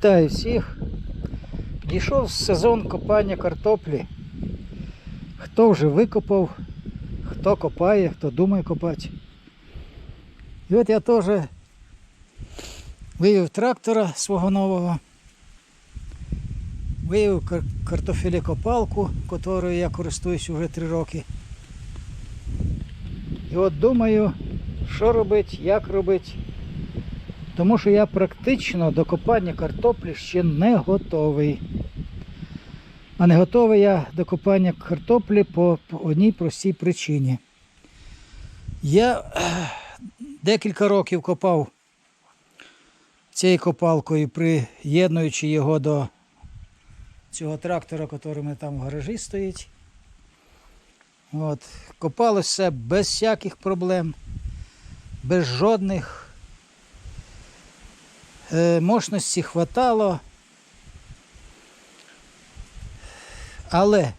Вітаю всіх. Дійшов сезон копання картоплі. Хто вже викопав, хто копає, хто думає копати. І от я теж вивів трактора свого нового, вивів кар- картофелікопалку, якою я користуюсь вже три роки. І от думаю, що робити, як робити. Тому що я практично до копання картоплі ще не готовий. А не готовий я до копання картоплі по, одній простій причині. Я декілька років копав цією копалкою, приєднуючи його до цього трактора, який мене там в гаражі стоїть. От. Копалось все без всяких проблем, без жодних. Е, мощності хватало. Але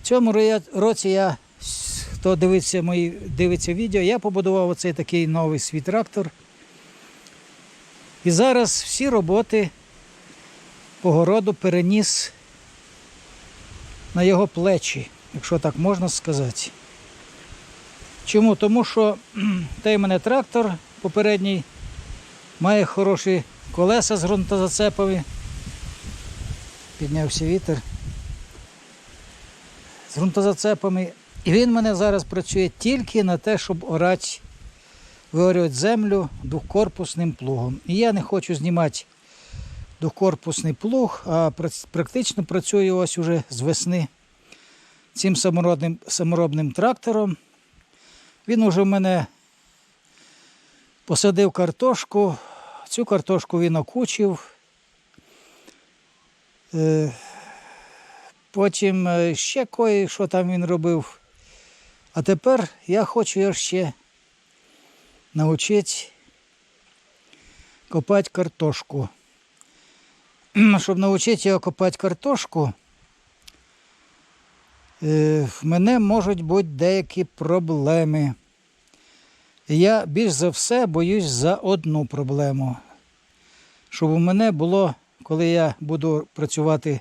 в цьому році я, хто дивиться мої, дивиться відео, я побудував оцей такий новий свій трактор. І зараз всі роботи по переніс на його плечі, якщо так можна сказати. Чому? Тому що той мене трактор попередній має хороші колеса з ґрунтозацепами. Піднявся вітер. З ґрунтозацепами. І він мене зараз працює тільки на те, щоб орати, виорювати землю двохкорпусним плугом. І я не хочу знімати двохкорпусний плуг, а практично працюю ось уже з весни цим саморобним, саморобним трактором. Він уже в мене посадив картошку, цю картошку він окучив. Е, Потім е, ще кое що там він робив. А тепер я хочу його ще навчити копати картошку. Щоб навчити його копати картошку, е, в мене можуть бути деякі проблеми. Я більш за все боюсь за одну проблему. Щоб у мене було, коли я буду працювати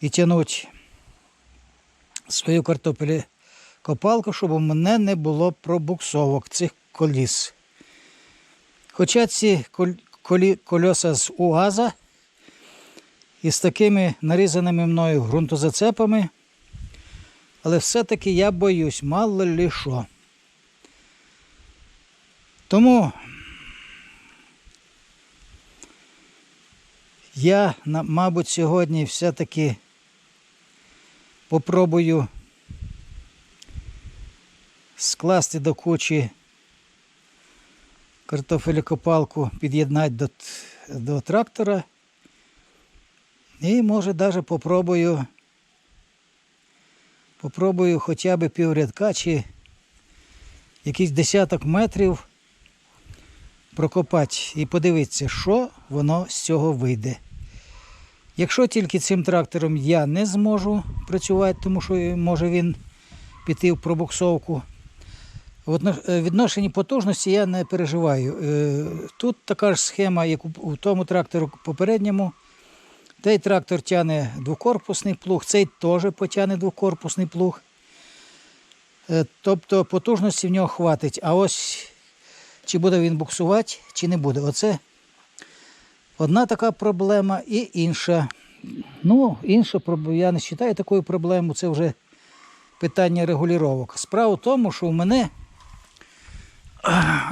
і тягнути свою картоплю копалку, щоб у мене не було пробуксовок цих коліс. Хоча ці колі- кольоса з УАЗа із такими нарізаними мною ґрунтозацепами, але все-таки я боюсь, мало ли що. Тому я, мабуть, сьогодні все-таки попробую скласти до кучі картофелькопалку, під'єднати до, до трактора. І може навіть попробую, попробую хоча б піврядка чи якийсь десяток метрів прокопати і подивитися, що воно з цього вийде. Якщо тільки цим трактором я не зможу працювати, тому що може він піти в пробуксовку. Е, відношенні потужності я не переживаю. Е, Тут така ж схема, як у тому трактору попередньому. Той трактор тягне двокорпусний плуг, цей теж потягне двокорпусний плуг. Е, Тобто потужності в нього хватить. А ось чи буде він буксувати, чи не буде. Оце одна така проблема і інша. Ну, інша я не вважаю такою проблемою, це вже питання регулювання. Справа в тому, що у мене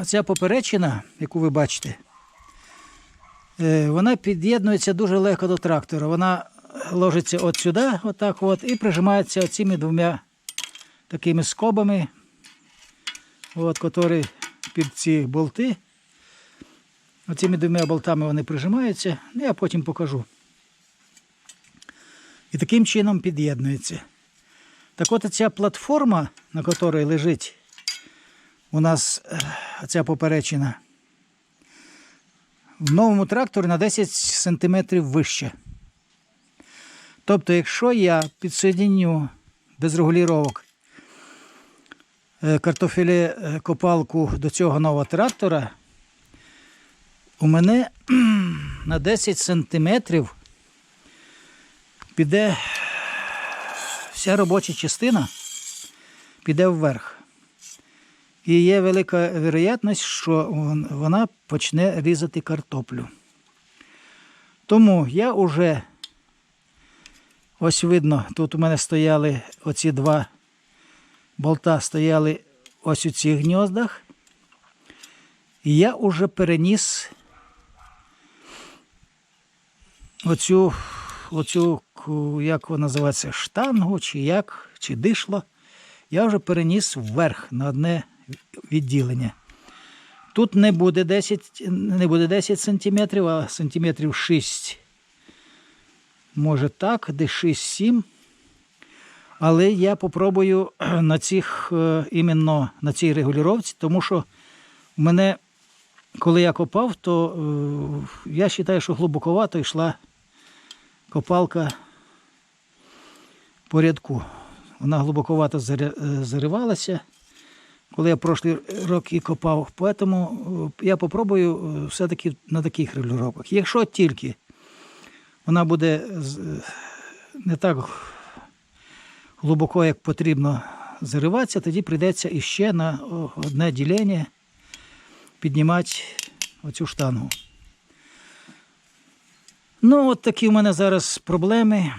ця поперечина, яку ви бачите, е, вона під'єднується дуже легко до трактора. Вона ложиться от сюди, отак от, і прижимається цими двома такими скобами, от, які під ці болти. Оцими двома болтами вони прижимаються, ну, я потім покажу. І таким чином під'єднується. Так от ця платформа, на якій лежить у нас е, ця поперечина, в новому тракторі на 10 см вище. Тобто, якщо я підсоединю без регулювання е, картофелі е, копалку до цього нового трактора, у мене на 10 сантиметрів піде вся робоча частина піде вверх. І є велика вероятність, що вона почне різати картоплю. Тому я вже, ось видно, тут у мене стояли оці два болта стояли ось у цих гніздах. І я вже переніс оцю, оцю як вона називається, штангу, чи як, чи дишло, я вже переніс вверх на одне відділення. Тут не буде 10, не буде 10 сантиметрів, а сантиметрів 6. Може так, десь 6-7. Але я попробую на цих, е, іменно на цій регулювання, тому що в мене, коли я копав, то е, я вважаю, що глибоковато йшла копалка по рядку. Вона глибоковато е, заривалася, коли я прошлий роки копав. Тому е, я попробую е, все-таки на таких регулюваннях. Якщо тільки вона буде е, не так глибоко, як потрібно зариватися, тоді прийдеться іще на одне ділення піднімати оцю штангу. Ну, от такі в мене зараз проблеми.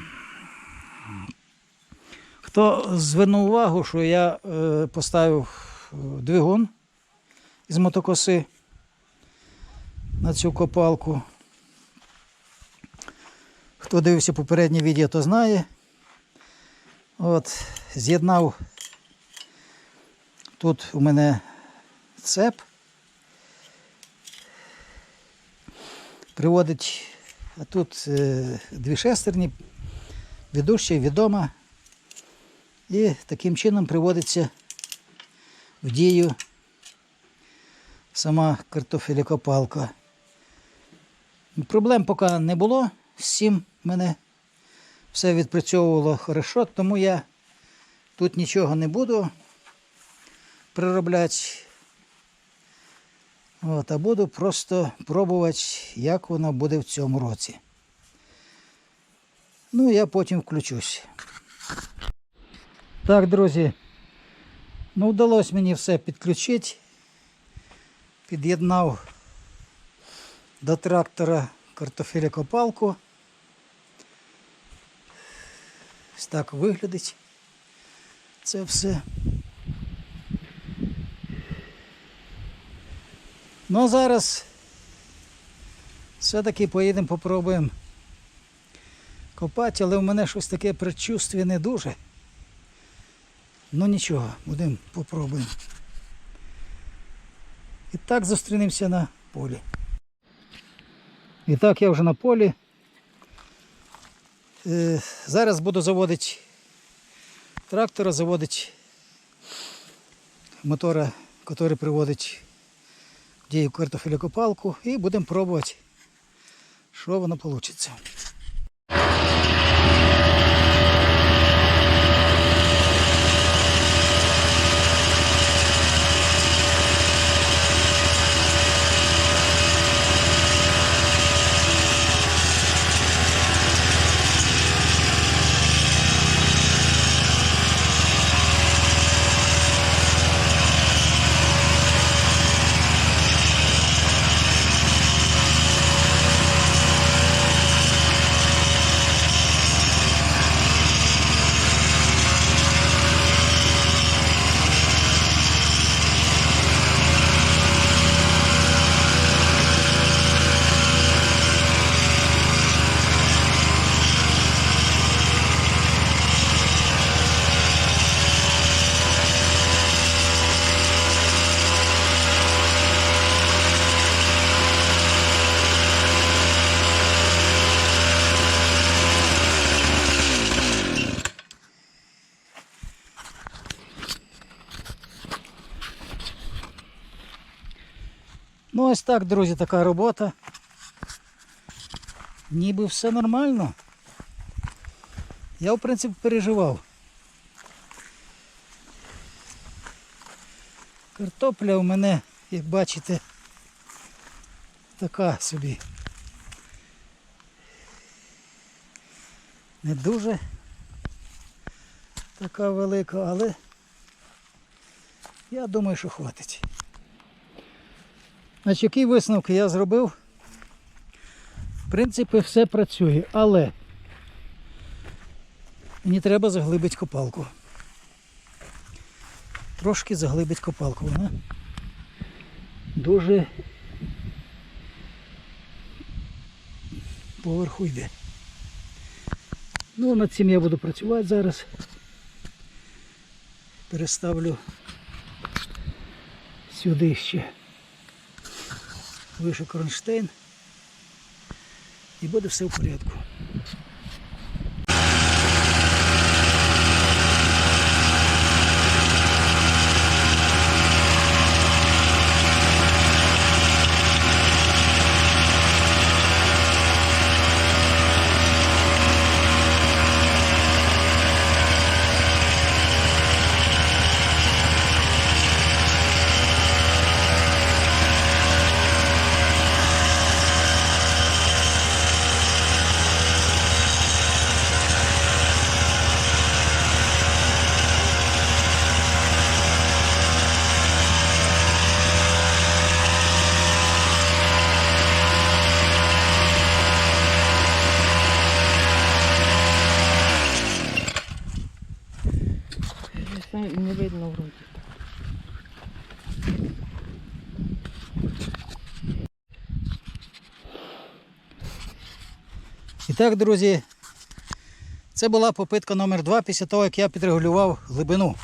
Хто звернув увагу, що я е, поставив е, двигун з мотокоси на цю копалку. Хто дивився попереднє відео, то знає. От, з'єднав тут у мене цеп. Приводить, а тут е, дві шестерні, ведуща відома. І таким чином приводиться в дію сама картофелікопалка. Проблем поки не було з цим в мене все відпрацьовувало хорошо, тому я тут нічого не буду приробляти. От, а буду просто пробувати, як воно буде в цьому році. Ну, я потім включусь. Так, друзі, ну вдалося мені все підключити. Під'єднав до трактора картофелікопалку. Ось так виглядить це все. Ну а зараз все-таки поїдемо попробуємо копати, але в мене щось таке предчувствие не дуже. Ну нічого, будемо попробуємо. І так зустрінемося на полі. І так я вже на полі. Е, Зараз буду заводити трактора, заводити мотора, який приводить в дію картофелікопалку, і будемо пробувати, що воно вийде. Ну ось так, друзі, така робота. Ніби все нормально. Я в принципі переживав. Картопля у мене, як бачите, така собі. Не дуже така велика, але я думаю, що хватить. Значить, які висновки я зробив? В принципі, все працює, але мені треба заглибити копалку. Трошки заглибить копалку. Вона дуже поверху йде. Ну, над цим я буду працювати зараз. Переставлю сюди ще вище кронштейн. І буде все в порядку. Так, друзі, це була попитка номер 2 після того, як я підрегулював глибину.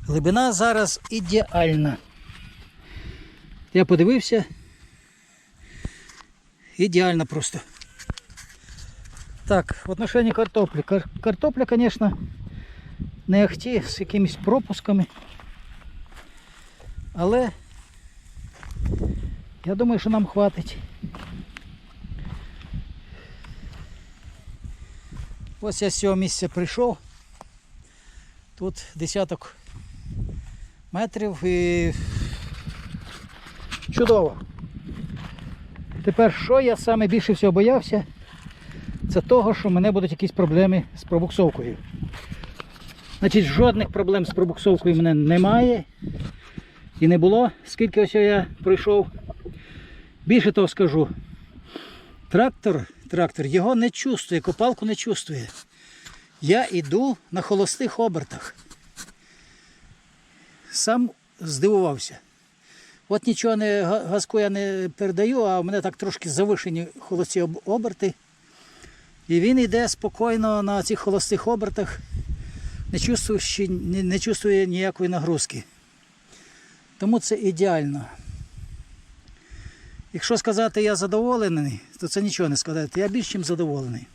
Глибина зараз ідеальна. Я подивився. Ідеально просто. Так, в отношении картоплі. Кар- Картопля, звісно, не ахті з якимись пропусками. Але я думаю, що нам хватить. Ось я з цього місця прийшов. Тут десяток метрів і чудово. Тепер що я саме більше всього боявся? Це того, що в мене будуть якісь проблеми з пробуксовкою. Значить, жодних проблем з пробуксовкою в мене немає. І не було, скільки ось я пройшов. Більше того скажу, Трактор, трактор його не чувствує, копалку не чувствує. Я йду на холостих обертах. Сам здивувався. От нічого не газку я не передаю, а в мене так трошки завишені холості оберти. І він йде спокійно на цих холостих обертах, не чувствує, не, не чувствує ніякої нагрузки. Тому це ідеально. Якщо сказати я задоволений, то це нічого не сказати. Я більш чим задоволений.